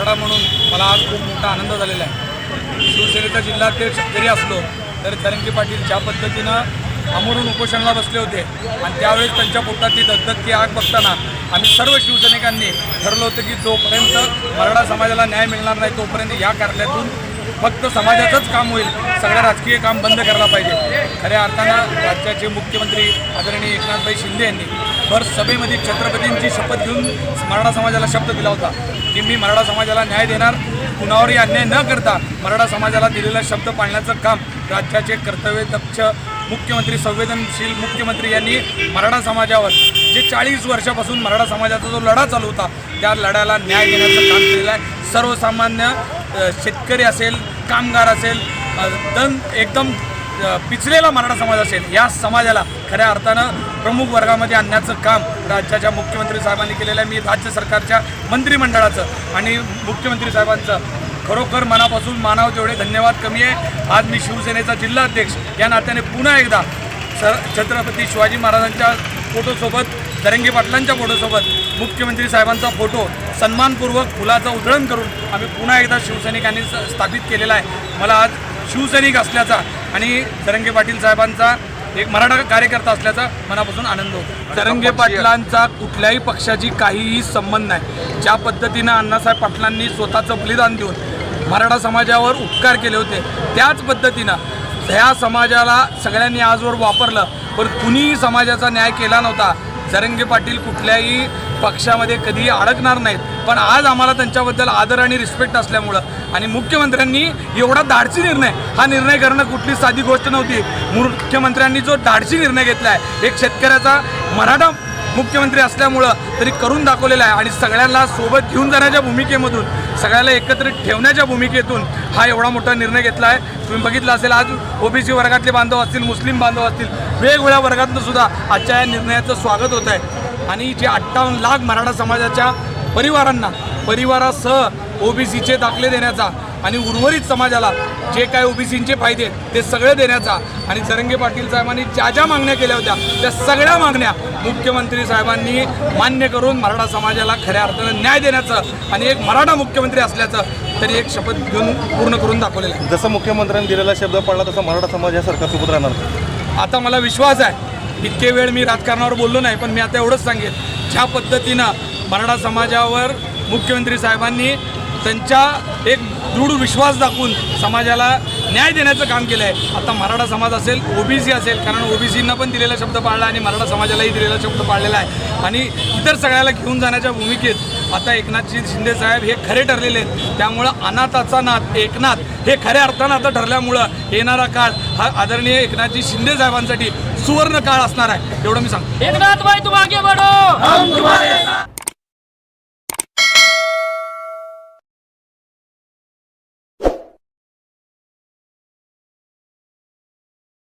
मराठा म्हणून मला आज खूप मोठा आनंद झालेला आहे. शिवसेनेचा जिल्हाध्यक्ष जरी असलो तरी तरंगी पाटील ज्या पद्धतीनं आमोडून उपोषणाला बसले होते आणि त्यावेळेस त्यांच्या पोटातली दगदगती आग बघताना आम्ही सर्व शिवसैनिकांनी ठरलं होतं की जोपर्यंत मराठा समाजाला न्याय मिळणार नाही तोपर्यंत या कार्यालयातून फक्त समाजाचंच काम होईल. सगळं राजकीय काम बंद करायला पाहिजे. खऱ्या अर्थानं राज्याचे मुख्यमंत्री आदरणीय एकनाथभाई शिंदे यांनी भर सभेमध्ये छत्रपतींची शपथ घेऊन मराठा समाजाला शब्द दिला होता. की मी मराठा समाजाला न्याय देणार कुणावरही अन्याय न करता मराठा समाजाला दिलेला शब्द पाळण्याचं काम राज्याचे कर्तव्यदक्ष मुख्यमंत्री संवेदनशील मुख्यमंत्री यांनी मराठा समाजावर जे चाळीस वर्षापासून मराठा समाजाचा जो लढा चालू होता त्या लढ्याला न्याय देण्याचं काम केलेलं आहे. सर्वसामान्य शेतकरी असेल कामगार असेल दन एकदम पिचलेला मराठा समाज असेल या समाजाला खऱ्या अर्थानं प्रमुख वर्गामध्ये आणण्याचं काम राज्याच्या मुख्यमंत्री साहेबांनी केलेलं आहे. मी राज्य सरकारच्या मंत्रिमंडळाचं आणि मुख्यमंत्री साहेबांचं खरोखर मनापासून मानाव तेवढे धन्यवाद कमी आहे. आज मी शिवसेनेचा जिल्हाध्यक्ष या नात्याने पुन्हा एकदा सर छत्रपती शिवाजी महाराजांच्या फोटोसोबत दरंगी पाटलांच्या फोटोसोबत मुख्यमंत्री साहेबांचा फोटो सन्मानपूर्वक फुलाचं उधळण करून आम्ही पुन्हा एकदा शिवसैनिकांनी स्थापित केलेला आहे. मला आज शिवसैनिक असल्याचा आणि दरंगे पाटील साहेबांचा एक मराठा कार्यकर्ता असल्याचा मनापासून आनंद होतो. दरंगे पाटलांचा कुठल्याही पक्षाची काहीही संबंध नाही. ज्या पद्धतीनं अण्णासाहेब पाटलांनी स्वतःचं बलिदान देऊन मराठा समाजावर उपकार केले होते त्याच पद्धतीनं ह्या समाजाला सगळ्यांनी आजवर वापरलं पण कुणीही समाजाचा न्याय केला नव्हता. जरंगे पाटील कुठल्याही पक्षामध्ये कधीही अडकणार नाहीत. पण आज आम्हाला त्यांच्याबद्दल आदर आणि रिस्पेक्ट असल्यामुळं आणि मुख्यमंत्र्यांनी एवढा धाडसी निर्णय हा निर्णय करणं कुठली साधी गोष्ट नव्हती. मुख्यमंत्र्यांनी जो धाडसी निर्णय घेतला आहे एक शेतकऱ्याचा मराठा मुख्यमंत्री असल्यामुळं तरी करून दाखवलेला आहे. आणि सगळ्यांना सोबत घेऊन जाण्याच्या भूमिकेमधून सगळ्याला एकत्रित ठेवण्याच्या भूमिकेतून हा एवढा मोठा निर्णय घेतला आहे तुम्ही बघितलं असेल आज ओबीसी वर्गातले बांधव असतील मुस्लिम बांधव असतील वेगवेगळ्या वर्गातून सुद्धा आजच्या या निर्णयाचं स्वागत होत आहे आणि जे अठ्ठावन्न लाख मराठा समाजाच्या परिवारांना परिवारासह ओबीसीचे दाखले देण्याचा आणि उर्वरित समाजाला जे काय ओबीसीचे फायदे आहेत ते सगळे देण्याचा आणि जरंगे पाटील साहेबांनी ज्या ज्या मागण्या केल्या होत्या त्या सगळ्या मागण्या मुख्यमंत्री साहेबांनी मान्य करून मराठा समाजाला खऱ्या अर्थानं न्याय देण्याचं आणि एक मराठा मुख्यमंत्री असल्याचं तरी एक शपथ घेऊन पूर्ण करून दाखवलेलं आहे. जसं मुख्यमंत्र्यांनी दिलेला शब्द पडला तसा मराठा समाज या सरकारसोबत राहणार. आता मला विश्वास आहे इतके वेळ मी राजकारणावर बोललो नाही पण मी आता एवढंच सांगेन. ज्या पद्धतीनं मराठा समाजावर मुख्यमंत्री साहेबांनी त्यांच्या एक दृढ विश्वास दाखवून समाजाला न्याय देण्याचं काम केलं आहे आता मराठा समाज असेल ओबीसी असेल कारण ओबीसींना पण दिलेला शब्द पाळला आणि मराठा समाजालाही दिलेला शब्द पाळलेला आहे. आणि इतर सगळ्याला घेऊन जाण्याच्या भूमिकेत आता एकनाथजी शिंदे साहेब हे खरे ठरलेले आहेत. त्यामुळं अनाथाचा नाथ एकनाथ हे खऱ्या अर्थानं आता ठरल्यामुळं येणारा काळ हा आदरणीय एकनाथजी शिंदे साहेबांसाठी सुवर्ण काळ असणार आहे. एवढं मी सांगतो. एकनाथ भाई तुम आगे बढ़ो